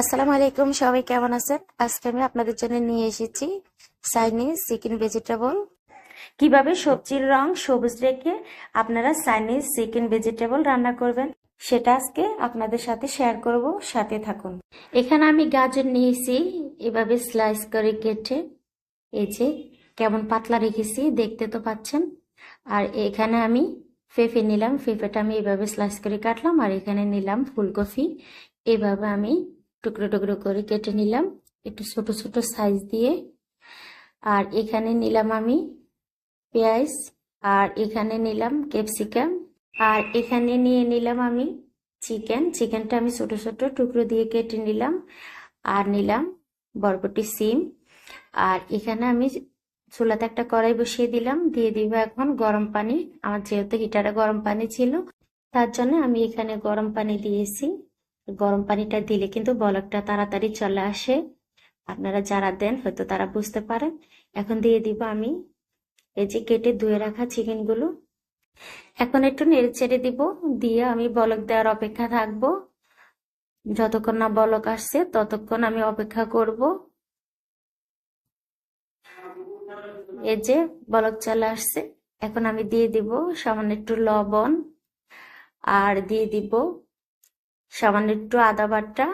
আসসালামু আলাইকুম, সবাই কেমন আছেন? আজকে আমি আপনাদের জন্য নিয়ে এসেছি চাইনিজ চিকেন ভেজিটেবল কীভাবে সবজির রং সবুজ রেখে আপনারা চাইনিজ চিকেন ভেজিটেবল রান্না করবেন, সেটা আজকে আপনাদের সাথে শেয়ার করব, সাথে থাকুন। এখানে আমি গাজর নিয়েছি, এভাবে স্লাইস করে কেটে, এই যে কেমন পাতলা রেখেছি, দেখতে তো পাচ্ছেন। আর এখানে আমি পেঁপে নিলাম, পেঁপেটা আমি এভাবে স্লাইস করে কাটলাম, আর এখানে নিলাম ফুলকপি, এভাবে আমি টুকরো টুকরো করে কেটে নিলাম। একটু ছোট ছোট সাইজ দিয়ে। আর এখানে নিলাম আমি পেঁয়াজ, আর এখানে নিলাম ক্যাপসিকাম আর এখানে নিয়ে নিলাম আমি চিকেন চিকেনটা আমি ছোট ছোট টুকরো দিয়ে কেটে নিলাম। আর নিলাম বরবটি সিম। আর এখানে আমি চুলাতে একটা কড়াই বসিয়ে দিলাম। দিয়ে দিব এখন গরম পানি। আমার যেহেতু হিটারে গরম পানি ছিল, তার জন্য আমি এখানে গরম পানি দিয়েছি। গরম পানিটা দিলে কিন্তু বলকটা তাড়াতাড়ি চলে আসে। আপনারা যারা দেন, হয়তো তারা বুঝতে পারেন। এখন দিয়ে দিব আমি এই যে কেটে ধুয়ে রাখা চিকেনগুলো এখন একটু নেড়ে ছেড়ে দিব, দিয়ে আমি বলক দেওয়ার অপেক্ষা থাকব। যতক্ষণ না বলক আসছে, ততক্ষণ আমি অপেক্ষা করব। এই যে বলক চলে আসছে। এখন আমি দিয়ে দিব সামান্য একটু লবণ, আর দিয়ে দিব সামান্য একটু আদা বাটা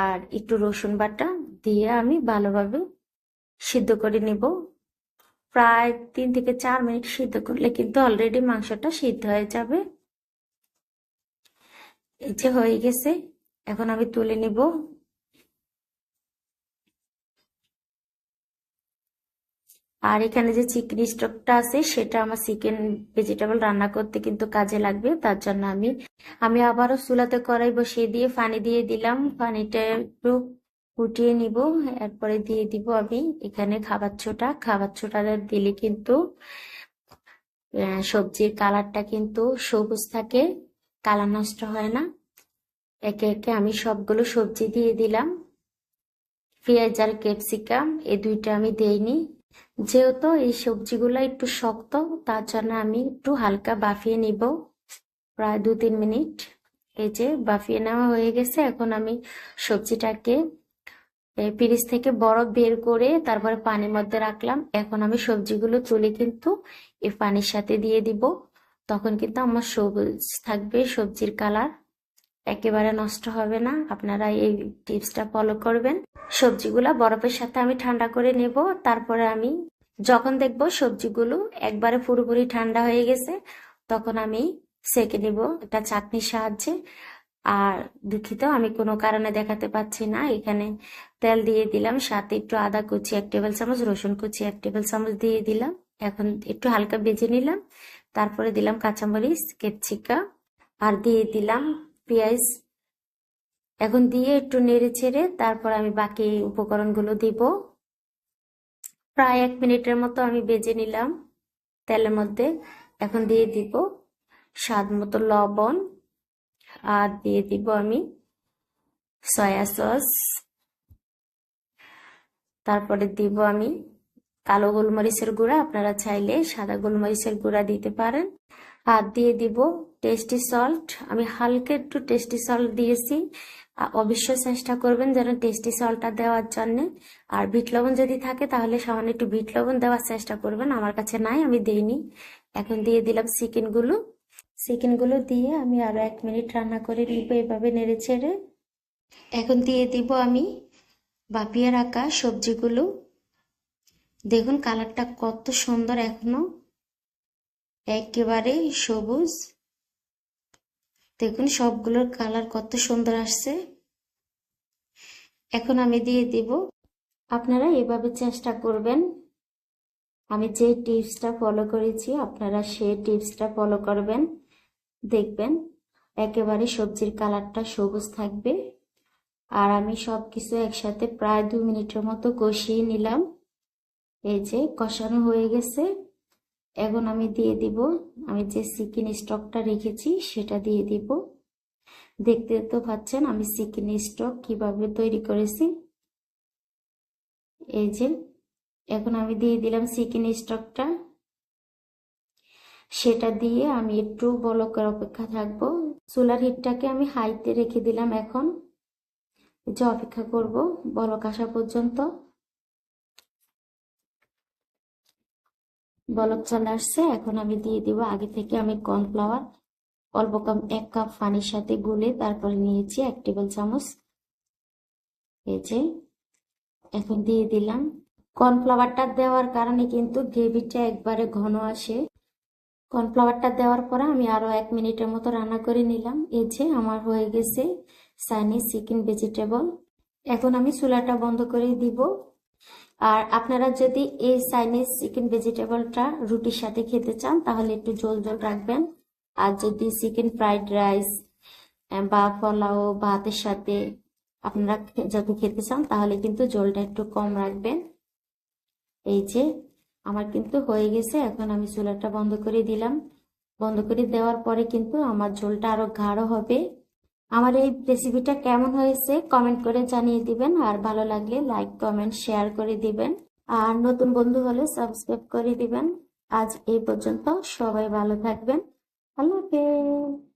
আর একটু রসুন বাটা দিয়ে আমি ভালোভাবে সিদ্ধ করে নিব। প্রায় তিন থেকে চার মিনিট সিদ্ধ করলে কিন্তু অলরেডি মাংসটা সিদ্ধ হয়ে যাবে। এই যে হয়ে গেছে। এখন আমি তুলে নিব। আর এখানে যে চিকেন স্টকটা আছে, সেটা আমার চিকেন ভেজিটেবল রান্না করতে কিন্তু কাজে লাগবে, তার জন্য আমি আমি আবারও চুলাতে কড়াই বসিয়ে দিয়ে পানি দিয়ে দিলাম। পানিটা একটু ফুটিয়ে নিব, এরপরে দিয়ে দিব আমি এখানে খাবার ছোটা। খাবার ছোটাটা দিলে কিন্তু সবজির কালারটা কিন্তু সবুজ থাকে, কালার নষ্ট হয় না। একে একে আমি সবগুলো সবজি দিয়ে দিলাম। পেঁয়াজ আর ক্যাপসিকাম, এই দুইটা আমি দেইনি। যেহেতু এই সবজিগুলো একটু শক্ত, তার জন্য আমি একটু হালকা বাফিয়ে নিব। প্রায় দু তিন মিনিট। এই যে বাফিয়ে নেওয়া হয়ে গেছে, এখন আমি সবজিটাকে ফ্রিজ থেকে বরফ বের করে তারপরে পানির মধ্যে রাখলাম। এখন আমি সবজিগুলো তুলে কিন্তু এই পানির সাথে দিয়ে দিব। তখন কিন্তু আমার সবুজ থাকবে সবজির কালার। একেবারে নষ্ট হবে না। আপনারা এই টিপসটা ফলো করবেন। সবজিগুলা বরফের সাথে আমি ঠান্ডা করে নেব। তারপরে আমি যখন দেখব সবজিগুলো একবারে পুরোপুরি ঠান্ডা হয়ে গেছে, তখন আমি সেকে নেব একটা চাটনির সাহায্যে। আর দুঃখিত, আমি কোনো কারণে দেখাতে পাচ্ছি না। এখানে তেল দিয়ে দিলাম, সাথে একটু আদা কুচি, এক টেবিল চামচ, রসুন কুচি, এক টেবিল চামচ দিয়ে দিলাম। এখন একটু হালকা ভেজে নিলাম। তারপরে দিলাম কাঁচামরিচ, ক্যাপসিকাম, আর দিয়ে দিলাম পেঁয়াজ এখন দিয়ে একটু নেড়ে ছেড়ে তারপর আমি বাকি উপকরণগুলো দিব। প্রায় এক মিনিটের মতো আমি বেজে নিলাম তেলের মধ্যে। এখন দিয়ে দিব স্বাদ মতো লবণ আর দিয়ে দিব আমি সয়া সস। তারপরে দিব আমি কালো গোলমরিচের গুঁড়া, আপনারা চাইলে সাদা গোলমরিচের গুঁড়া দিতে পারেন। আর দিয়ে দিব টেস্টি সল্ট আমি হালকা একটু টেস্টি সল্ট দিয়েছি। অবশ্যই চেষ্টা করবেন যেন টেস্টি সল্টটা দেওয়ার জন্য। আর বিট লবণ যদি থাকে তাহলে সামান্য একটু বিট লবণ দেওয়ার চেষ্টা করবেন। আমার কাছে নাই, আমি দেইনি। এখন দিয়ে দিলাম চিকেনগুলো চিকেনগুলো দিয়ে আমি আরও এক মিনিট রান্না করে নিব এভাবে নেড়ে ছেড়ে এখন দিয়ে দিব আমি বাপিয়ে রাখা সবজিগুলো। দেখুন কালারটা কত সুন্দর এখনও। একেবারে সবুজ। দেখুন, সবগুলোর কালার কত সুন্দর আসছে। এখন আমি দিয়ে দিব। আপনারা এভাবে চেষ্টা করবেন। আমি যে টিপসটা ফলো করেছি, আপনারা সেই টিপসটা ফলো করবেন। দেখবেন, একেবারে সবজির কালারটা সবুজ থাকবে। আর আমি সব কিছু একসাথে প্রায় দু মিনিটের মতো কষিয়ে নিলাম। এই যে কষানো হয়ে গেছে। এখন আমি দিয়ে দিব, আমি যে চিকেন স্টকটা রেখেছি সেটা দিয়ে দিব। দেখতে তো পাচ্ছেন আমি চিকেন স্টক কীভাবে তৈরি করেছি। এই যে, এখন আমি দিয়ে দিলাম চিকেন স্টকটা। সেটা দিয়ে আমি একটু বলকের অপেক্ষা থাকব। চুলার হিটটাকে আমি হাইতে রেখে দিলাম এখন। যে অপেক্ষা করব বলক আসা পর্যন্ত। বলক চলে আসছে, এখন আমি দিয়ে দিব আগে থেকে আমি কর্নফ্লাওয়ার। অল্প কম এক কাপ পানির সাথে গুলে তারপরে নিয়েছি এক টেবিল চামচ। এই যে, এখন দিয়ে দিলাম। কর্নফ্লাওয়ারটা দেওয়ার কারণে কিন্তু গ্রেভিটা একবারে ঘন আসে। কর্নফ্লাওয়ারটা দেওয়ার পরে আমি আরও এক মিনিটের মতো রান্না করে নিলাম। এই যে, আমার হয়ে গেছে চাইনিজ চিকেন ভেজিটেবল। এখন আমি চুলাটা বন্ধ করে দিব। আর আপনারা যদি এই চাইনিজ চিকেন ভেজিটেবলটা রুটির সাথে খেতে চান, তাহলে একটু জল জল রাখবেন। আর যদি চিকেন ফ্রাইড রাইস বা পোলাও ভাতের সাথে আপনারা যদি খেতে চান, তাহলে কিন্তু জলটা একটু কম রাখবেন। এই যে, আমার কিন্তু হয়ে গেছে। এখন আমি চুলাটা বন্ধ করে দিলাম। বন্ধ করে দেওয়ার পরে কিন্তু আমার ঝোলটা আরও গাঢ় হবে। আমার এই রেসিপিটা কেমন হয়েছে কমেন্ট করে জানিয়ে দিবেন। আর ভালো লাগলে লাইক কমেন্ট শেয়ার করে দিবেন। আর নতুন বন্ধু হলে সাবস্ক্রাইব করে দিবেন। আজ এই পর্যন্ত সবাই ভালো থাকবেন। আল্লাহ হাফেজ।